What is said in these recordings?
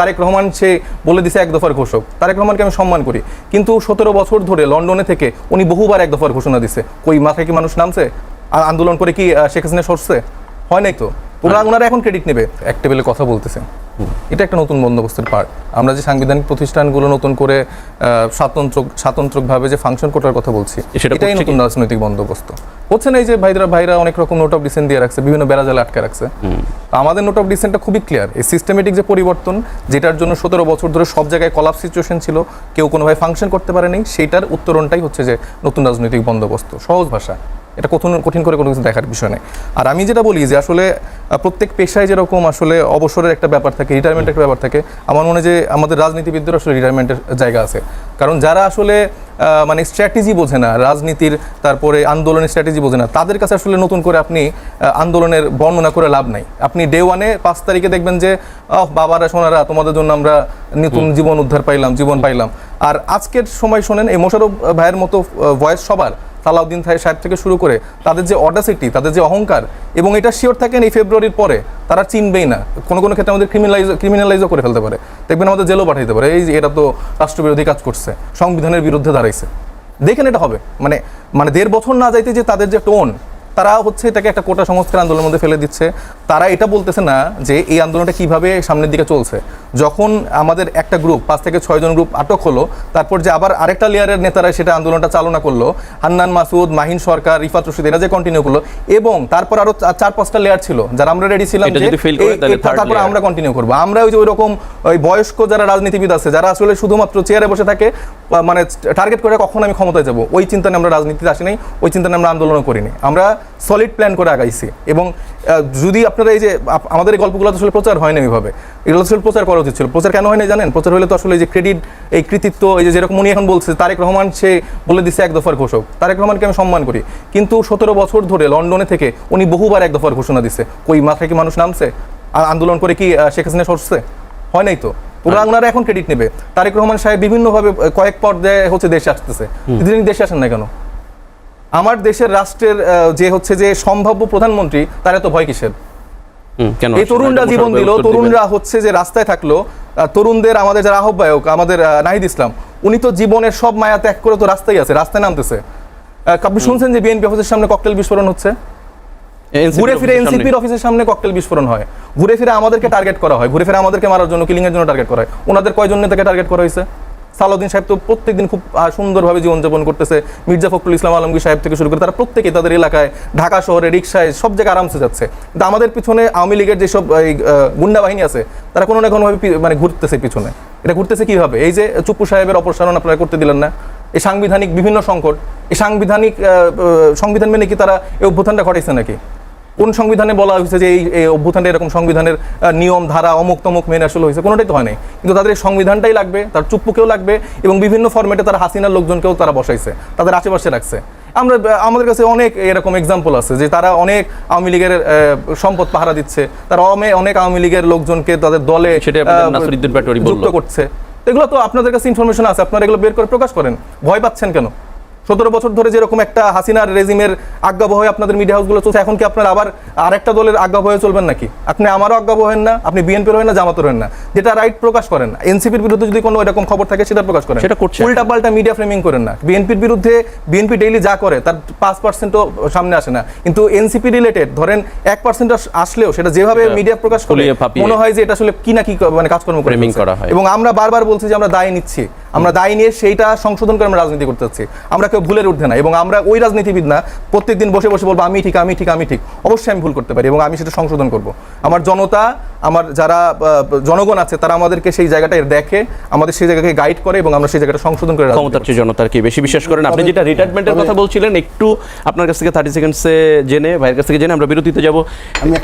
তারেক রহমান সে বলে দিছে এক দফার ঘোষক। তারেক রহমানকে আমি সম্মান করি। কিন্তু সতেরো বছর ধরে লন্ডনে থেকে উনি বহুবার এক দফার ঘোষণা দিছে। কই, মাথায় কি মানুষ নামছে? আর আন্দোলন করে কি শেখ হাসিনা সরছে? হয় নাই তো? ওরা ওনারা এখন ক্রেডিট নেবে। এক টেবিলে কথা বলতেছে। এটা একটা নতুন বন্দোবস্তের পার্ট আমরা যে সাংবিধানিক প্রতিষ্ঠানগুলো নতুন করে স্বাতন্ত্র স্বাতন্ত্রিকভাবে যে ফাংশন করার কথা বলছি এটাই নতুন রাজনৈতিক বন্দোবস্ত। হচ্ছে না এই যে ভাইরা ভাইরা অনেক রকম নোট অফ ডিসেন্ট দিয়ে রাখছে বিভিন্ন বেড়াজালে আটকে রাখছে। আমাদের নোট অফ ডিসেন্টটা খুবই ক্লিয়ার এই সিস্টেমেটিক যে পরিবর্তন যেটার জন্য সতেরো বছর ধরে সব জায়গায় কলাপ সিচুয়েশন ছিল কেউ কোনোভাবে ফাংশন করতে পারেনি সেইটার উত্তরণটাই হচ্ছে যে নতুন রাজনৈতিক বন্দোবস্ত। সহজ ভাষা এটা কঠিন কঠিন করে কোনো কিছু দেখার বিষয় নেই। আর আমি যেটা বলি যে আসলে প্রত্যেক পেশায় যেরকম আসলে অবসরের একটা ব্যাপার থাকে রিটায়ারমেন্টের একটা ব্যাপার থাকে আমার মনে যে আমাদের রাজনীতিবিদদের আসলে রিটায়ারমেন্টের জায়গা আছে। কারণ যারা আসলে মানে স্ট্র্যাটেজি বোঝে না রাজনীতির তারপরে আন্দোলনের স্ট্র্যাটেজি বোঝে না তাদের কাছে আসলে নতুন করে আপনি আন্দোলনের বর্ণনা করে লাভ নাই। আপনি ডে ওয়ানে পাঁচ তারিখে দেখবেন যে আহ বাবারা সোনারা তোমাদের জন্য আমরা নতুন জীবন উদ্ধার পাইলাম জীবন পাইলাম। আর আজকের সময় শোনেন এই মোশারফ ভাইয়ের মতো ভয়েস সবার সালাউদ্দিন থাই সাহেব থেকে শুরু করে তাদের যে অডাসিটি তাদের যে অহংকার, এবং এটা শিওর থাকেন এই ফেব্রুয়ারির পরে, তারা চিনবেই না। কোনো কোনো ক্ষেত্রে আমাদের ক্রিমিনালাইজ ক্রিমিনালাইজও করে ফেলতে পারে। দেখবেন আমাদের জেলও পাঠাইতে পারে। এই যে এটা তো রাষ্ট্রবিরোধী কাজ করছে, সংবিধানের বিরুদ্ধে দাঁড়াইছে। দেখেন এটা হবে। মানে মানে দেড় বছর না যাইতে যে তাদের যে টোন তারা হচ্ছে এটাকে একটা কোটা সংস্কার আন্দোলনের মধ্যে ফেলে দিচ্ছে। তারা এটা বলতেছে না যে এই আন্দোলনটা কীভাবে সামনের দিকে চলছে। যখন আমাদের একটা গ্রুপ পাঁচ থেকে ছয়জন গ্রুপ আটক হলো তারপর যে আবার আরেকটা লেয়ারের নেতারা সেটা আন্দোলনটা চালনা করল হান্নান মাসুদ মাহিন সরকার রিফাত রশিদ এরা যে কন্টিনিউ করল এবং তারপর আরও চার পাঁচটা লেয়ার ছিল। যারা আমরা রেডি ছিলাম তারপর আমরা কন্টিনিউ করব। আমরা ওই যে ওই রকম ওই বয়স্ক যারা রাজনীতিবিদ আছে যারা আসলে শুধুমাত্র চেয়ারে বসে থাকে মানে টার্গেট করে কখন আমি ক্ষমতায় যাব? ওই চিন্তা আমরা রাজনীতিতে আসি নাই, ওই চিন্তা আমরা আন্দোলনও করিনি আমরা সলিড প্ল্যান করে আগাইছি এবং যদি আপনারা এই যে আমাদের এই গল্পগুলো আসলে প্রচার হয় না এইভাবে এগুলো আসলে প্রচার করা উচিত ছিল। প্রচার কেন হয় না জানেন? প্রচার হলে তো আসলে যে ক্রেডিট এই কৃতিত্ব, এই যে যেরকম উনি এখন বলছে, তারেক রহমান সে বলে দিচ্ছে এক দফার ঘোষক। তারেক রহমানকে আমি সম্মান করি। কিন্তু সতেরো বছর ধরে লন্ডনে থেকে উনি বহুবার এক দফার ঘোষণা দিছে। কই, মাথায় কি মানুষ নামছে? আর আন্দোলন করে কি শেখ হাসিনা সরছে? হয় নাই তো? ওনারা এখন ক্রেডিট নেবে। তারেক রহমান সাহেব বিভিন্নভাবে কয়েক পর্যায়ে হচ্ছে দেশে আসতেছে। তিনি দেশে আসেন না কেন? আমার দেশের রাষ্ট্রের যে হচ্ছে যে সম্ভাব্য প্রধানমন্ত্রী তার এত ভয় কিসের? এই তরুণরা জীবন দিল তরুণরা হচ্ছে যে রাস্তায় থাকল তরুণদের আমাদের যারা আহ্বায়ক আমাদের নাহিদ ইসলাম উনি তো জীবনের সব মায়া ত্যাগ করে তো রাস্তায় আছে রাস্তায় নামতেছে। আপনি শুনছেন যে বিএনপি অফিসের সামনে ককটেল বিস্ফোরণ হচ্ছে? ঘুরে ফিরে অফিসের সামনে। এনসিপির অফিসের সামনে ককটেল বিস্ফোরণ হয়। ঘুরে ফিরে আমাদেরকে টার্গেট করা হয়। ঘুরে ফিরে আমাদেরকে মারার জন্য কিলিং এর জন্য টার্গেট করা হয়। ওনাদের কয়জন নেতাকে টার্গেট করা হয়েছে? সালাউদ্দিন সাহেব তো প্রত্যেকদিন খুব সুন্দরভাবে জীবনযাপন করতেছে। মির্জা ফখরুল ইসলাম আলমগীর সাহেব থেকে শুরু করে তারা প্রত্যেকে তাদের এলাকায় ঢাকা শহরে রিক্সায় সব জায়গায় আরামসে যাচ্ছে। কিন্তু আমাদের পিছনে আওয়ামী লীগের যেসব গুন্ডা বাহিনী আছে তারা কোনো না কোনোভাবে মানে ঘুরতেছে পিছনে। এটা ঘুরতেছে কীভাবে? এই যে চুপ্পু সাহেবের অপসারণ আপনারা করতে দিলেন না। এই সাংবিধানিক বিভিন্ন সংকট। এই সাংবিধানিক সংবিধান মেনে কি তারা এই অভ্যুত্থানটা ঘটাইছে নাকি? কোন সংবিধানে বলা হয়েছে যে এই এই অভ্যুত্থানটা এরকম সংবিধানের নিয়ম ধারা অমুক তমুক মেনে আসলে হয়েছে? কোনোটাই তো হয় নাই। কিন্তু তাদের এই সংবিধানটাই লাগবে তার চুপ্পুকেও লাগবে এবং বিভিন্ন ফরম্যাটে তারা হাসিনার লোকজনকেও তারা বসাইছে তাদের আশেপাশে রাখছে। আমরা আমাদের কাছে অনেক এরকম এক্সাম্পল আছে যে তারা অনেক আওয়ামী লীগের সম্পদ পাহারা দিচ্ছে তারা অমে- অনেক আওয়ামী লীগের লোকজনকে তাদের দলে যুক্ত করছে। এগুলো তো আপনাদের কাছে ইনফরমেশন আছে আপনারা এগুলো বের করে প্রকাশ করেন। ভয় পাচ্ছেন কেন? সতেরো বছর ধরে যেরকম একটা হাসিনার রেজিমের আজ্ঞাবহ হয়ে আপনাদের মিডিয়া হাউসগুলো চলছে এখন কি আপনারা আবার আরেকটা দলের আজ্ঞাবহ হয়ে চলবেন নাকি? আপনি আমারও আজ্ঞাবহ হেন না আপনি বিএনপির হন না জামাতের হন না। যেটা রাইট প্রকাশ করেন না। এনসিপির বিরুদ্ধে যদি কোনো এরকম খবর থাকে সেটা প্রকাশ করেন সেটা করছে। উল্টা পাল্টা মিডিয়া ফ্রেমিং করেন না। বিএনপির বিরুদ্ধে বিএনপি ডেইলি যা করে তার পাঁচ পার্সেন্টও সামনে আসে না। কিন্তু এনসিপি রিলেটেড ধরেন এক পার্সেন্ট আসলেও সেটা যেভাবে মিডিয়া প্রকাশ করে মনে হয় যে এটা আসলে কি না কি মানে কাজকর্ম করে হয়। এবং আমরা বারবার বলছি যে আমরা দায় নিচ্ছি। আমরা দায় নিয়ে সেইটা সংশোধন করে আমরা রাজনীতি করতে চাচ্ছি আমরা কেউ ভুলের উঠে না এবং আমরা ওই রাজনীতিবিদ না, প্রত্যেকদিন বসে বসে বলব, আমি ঠিক আমি ঠিক আমি ঠিক। অবশ্যই আমি ভুল করতে পারি এবং আমি সেটা সংশোধন করব। আমার জনতা আমার যারা জনগণ আছে তারা আমাদেরকে সেই জায়গাটায় দেখে আমাদের সেই জায়গাকে গাইড করে এবং আমরা সেই জায়গাটা সংশোধন করে ক্ষমতার চেয়ে জনতার কি বেশি বিশ্বাস করেন। আপনি যেটা রিটায়ারমেন্টের কথা বলছিলেন একটু আপনার কাছ থেকে থার্টি সেকেন্ডসে জেনে ভাইয়ের কাছ থেকে জেনে আমরা বিরতিতে যাব।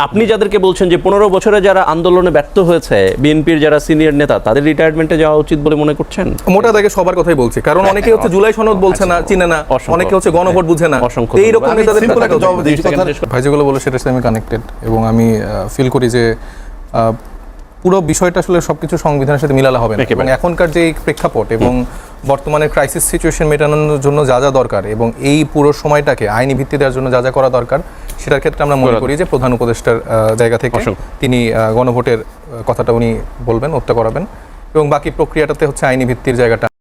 আপনি যাদেরকে বলছেন যে পনেরো বছরে যারা আন্দোলনে ব্যর্থ হয়েছে বিএনপির যারা সিনিয়র নেতা তাদের রিটায়ারমেন্টে যাওয়া উচিত বলে মনে করছেন? মোটা দাগে সবার কথাই বলছি কারণ অনেকে হচ্ছে জুলাই সনদ বলছে না চিনে না। অনেকে হচ্ছে গণভোট বুঝে না। এইরকম আমি নেতাদের। ভাই যেগুলো বলে সেটার সাথে আমি কানেক্টেড এবং আমি ফিল করি যে পুরো বিষয়টা আসলে সবকিছু সংবিধানের সাথে মিলালা হবে না। এবং এখনকার যে প্রেক্ষাপট এবং বর্তমানে ক্রাইসিস সিচুয়েশন মেটানোর জন্য যা যা দরকার এবং এই পুরো সময়টাকে আইনি ভিত্তি দেওয়ার জন্য যা যা করা দরকার সেটার ক্ষেত্রে আমরা মনে করি যে প্রধান উপদেষ্টার জায়গা থেকে তিনি গণভোটের কথাটা উনি বলবেন হত্যা করাবেন এবং বাকি প্রক্রিয়াটাতে হচ্ছে আইনি ভিত্তির জায়গাটা।